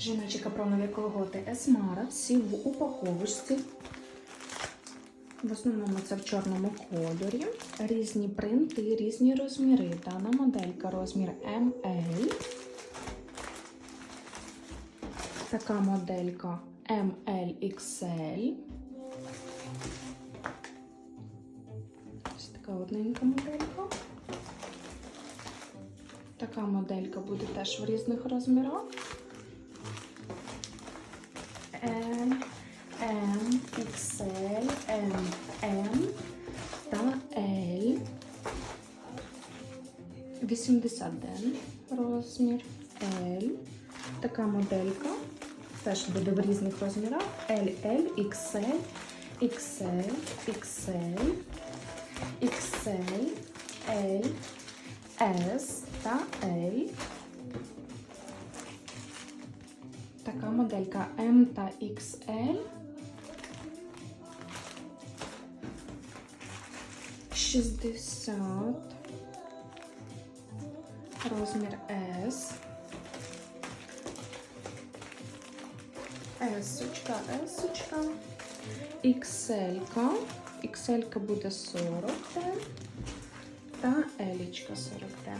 Жіночі капронові колготи Есмара, всі в упаковочці. В основному це в чорному кольорі. Різні принти, різні розміри. Дана моделька розмір ML. Така моделька MLXL. Ось така одненька моделька. Така моделька буде теж в різних розмірах. 81 розмір L. Така моделька. Теж буде в різних розмірах. L, L, XL, XL, XL, XL, L, S та L. Така моделька M та XL. 60. Розмір S. Есочка, есочка. XL. XL буде 40 Т. та Елічка 40 ден.